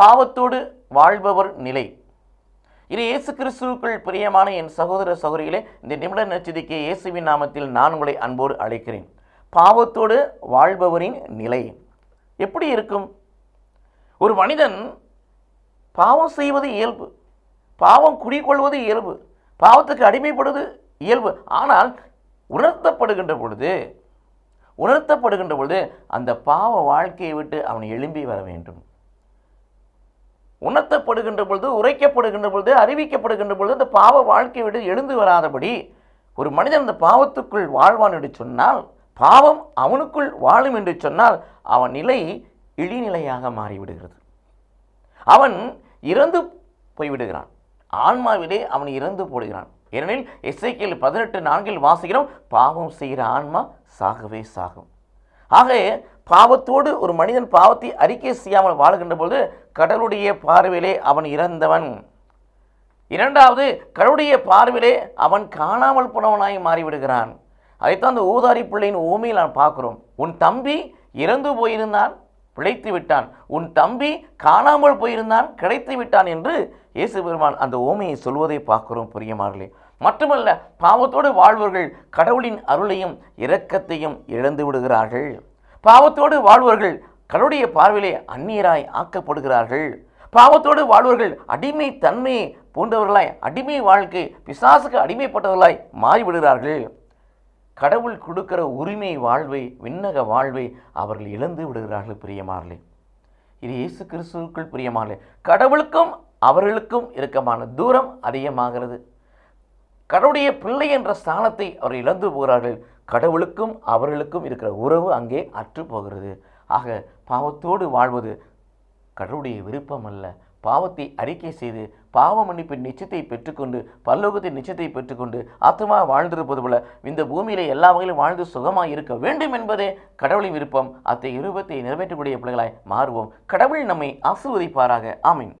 பாவத்தோடு வாழ்பவர் நிலை. இது இயேசு கிறிஸ்துவுக்குள் பிரியமான என் சகோதர சகோதரிகளே இந்த நிமிட நச்சதிக்கு இயேசுவின் நாமத்தில் நான் உங்களை அன்போடு அழைக்கிறேன். பாவத்தோடு வாழ்பவரின் நிலை எப்படி இருக்கும்? ஒரு மனிதன் பாவம் செய்வது இயல்பு பாவம் குடிக்கொள்வது இயல்பு பாவத்துக்கு அடிமைப்படுவது இயல்பு. ஆனால் உணர்த்தப்படுகின்ற பொழுது உணர்த்தப்படுகின்ற பொழுது அந்த பாவ வாழ்க்கையை விட்டு அவன் எழும்பி வர வேண்டும். உணர்த்தப்படுகின்ற பொழுது உரைக்கப்படுகின்ற பொழுது அறிவிக்கப்படுகின்ற பொழுது அந்த பாவ வாழ்க்கையை விட எழுந்து வராதபடி ஒரு மனிதன் அந்த பாவத்துக்குள் வாழ்வான் என்று சொன்னால் பாவம் அவனுக்குள் வாழும் என்று சொன்னால் அவன் நிலை இழிநிலையாக மாறிவிடுகிறது. அவன் இறந்து போய்விடுகிறான். ஆன்மாவிலே அவன் இறந்து போடுகிறான். ஏனெனில் எஸ்ஐக்கியல் பதினெட்டு நான்கில் வாசிக்கிறோம் பாவம் செய்கிற ஆன்மா சாகவே சாகும். ஆக பாவத்தோடு ஒரு மனிதன் பாவத்தை அறிக்கை செய்யாமல் வாழுகின்ற பொழுது கடவுளுடைய பார்வையிலே அவன் இறந்தவன். இரண்டாவது கடவுளுடைய பார்வையிலே அவன் காணாமல் போனவனாய் மாறிவிடுகிறான். அதைத்தான் அந்த ஊதாரி பிள்ளையின் ஊமையில் நான் பார்க்குறோம். உன் தம்பி இறந்து போயிருந்தான் பிழைத்து விட்டான். உன் தம்பி காணாமல் போயிருந்தான் கிடைத்து விட்டான் என்று இயேசு பெருமான் அந்த ஓமையை சொல்வதை பார்க்கிறோம் புரியமாறலே மட்டுமல்ல பாவத்தோடு வாழ்வர்கள் கடவுளின் அருளையும் இரக்கத்தையும் இழந்து விடுகிறார்கள். பாவத்தோடு வாழ்வர்கள் கடவுடைய பார்வையிலே அந்நியராய் ஆக்கப்படுகிறார்கள். பாவத்தோடு வாழ்வர்கள் அடிமை தன்மையை பூண்டவர்களாய் அடிமை வாழ்க்கை பிசாசுக்கு அடிமைப்பட்டவர்களாய் மாறிவிடுகிறார்கள். கடவுள் கொடுக்கிற உரிமை வாழ்வை விண்ணக வாழ்வை அவர்கள் இழந்து விடுகிறார்கள் பிரியமார்களே இது இயேசு கிறிஸ்துவுக்குள் பிரியமானே கடவுளுக்கும் அவர்களுக்கும் இருக்கமான தூரம் அதிகமாகிறது. கடவுளுடைய பிள்ளை என்ற ஸ்தானத்தை அவர் இழந்து போகிறார்கள். கடவுளுக்கும் அவர்களுக்கும் இருக்கிற உறவு அங்கே அற்று போகிறது. ஆக பாவத்தோடு வாழ்வது கடவுளுடைய விருப்பம் அல்ல. பாவத்தை அறிக்கை செய்து பாவ மன்னிப்பின் நிச்சயத்தை பெற்றுக்கொண்டு பல்லோகத்தின் நிச்சயத்தை பெற்றுக்கொண்டு ஆத்மா வாழ்ந்திருப்பது போல இந்த பூமியிலே எல்லா வகையிலும் வாழ்ந்து சுகமாக இருக்க வேண்டும் என்பதே கடவுளின் விருப்பம். அத்தை விருப்பத்தை நிறைவேற்றக்கூடிய பிள்ளைகளாய் மாறுவோம். கடவுள் நம்மை ஆசிர்வதிப்பாராக. ஆமீன்.